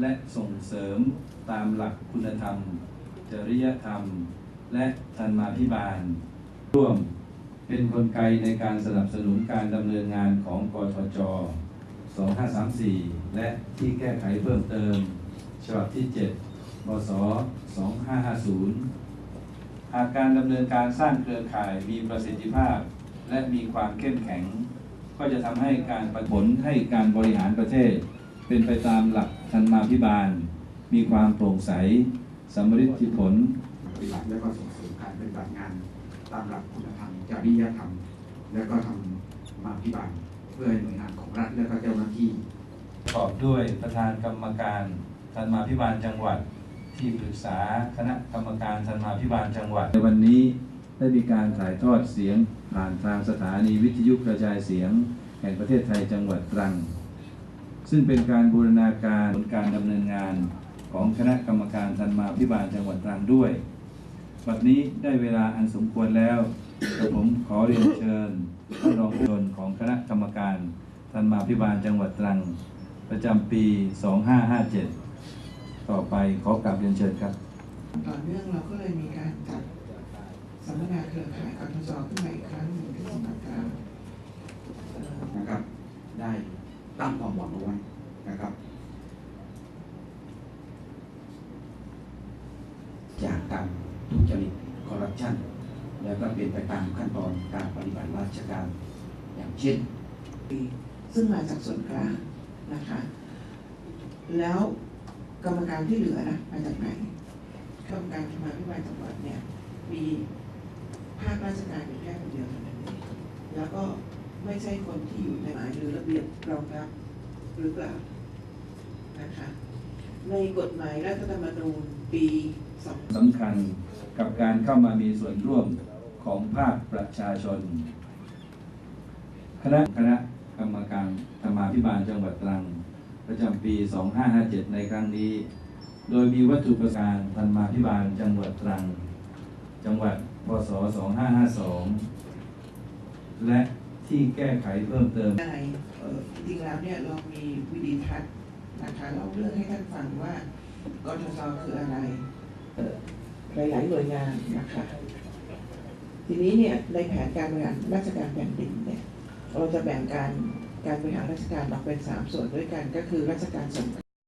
และส่งเสริมตามหลักคุณธรรม จริยธรรม และธรรมาภิบาล ร่วมเป็นกลไกในการสนับสนุนการดำเนินงานของกทจ 2534 และที่แก้ไขเพิ่มเติม ฉบับที่ 7 บศ 2550 หากการดำเนินการสร้างเครือข่ายมีประสิทธิภาพ และมีความเข้มแข็ง ก็จะทำให้การผลให้การบริหารประเทศ เป็นไปตามหลักธรรมาภิบาล มีความโปร่งใสสำฤทธิผลปฏิบัติและก็ส่งเสริมการปฏิบัติงาน ตามหลักคุณธรรมจริยธรรม และก็ทำมาพิบาลเพื่อให้หน่วยงานของรัฐและก็เจ้าหน้าที่ประกอบด้วยประธานกรรมการธรรมาภิบาลจังหวัด ที่ปรึกษาคณะกรรมการธรรมาภิบาลจังหวัดในวันนี้ได้มีการถ่ายทอดเสียงผ่านทางสถานีวิทยุกระจายเสียง แห่งประเทศไทยจังหวัดตรัง ซึ่งเป็นการบูรณาการผลการดำเนินงานของคณะกรรมการธรรมาภิบาลจังหวัดตรังด้วยบัดนี้ได้เวลาอันสมควรแล้วกระผมขอเรียนเชิญท่านรองผู้นของคณะกรรมการธรรมาภิบาลจังหวัดตรัง ประจำปี 2557 ต่อไปขอกลับเรียนเชิญครับ ต่อเนื่องเราก็เลยมีการจัดสัมมนาเครือข่ายกทจขึ้นมาอีกครั้งหนึ่งที่สำนักงานเอ่อ นะครับ ได้ตั้ งความหวังเอาไว้นะครับจากการทุจริตคอร์รัปชันแล้วก็เป็นไปตามขั้นตอนการปฏิบัติราชการอย่างเช่น ซึ่งมาจากส่วนกลางนะคะ แล้วกรรมการที่เหลือนะมาจากไหนกรรมการธรรมาภิบาลจังหวัดเนี่ยมีภาคราชการอยู่แค่คนเดียวเท่านั้นเองแล้วก็ ไม่ใช่คนที่อยู่ในหมายหรือระเบียบรองรับหรือเปล่านะคะในกฎหมายรัฐธรรมนูญปีสองสำคัญกับการเข้ามามีส่วนร่วมของภาคประชาชน คณะคณะกรรมการธรรมาภิบาลจังหวัดตรัง ประจำปี 2557 ในครั้งนี้ โดยมีวัตถุประสงค์ธรรมาภิบาลจังหวัดตรัง จังหวัดพศ 2552 และ ที่แก้ไขเพิ่มเติมในเอ่อจริงๆแล้วเนี่ยเรามีวิดีทัศน์นะคะเราเรื่องให้ท่านฟังว่ากทศคืออะไรเอ่อหลายๆหน่วยงานนะคะทีนี้เนี่ยในแผนการบริหารราชการแผ่นดินเนี่ยเราจะแบ่งการการบริหารราชการออกเป็นสามส่วนด้วยกันก็คือราชการส่วนก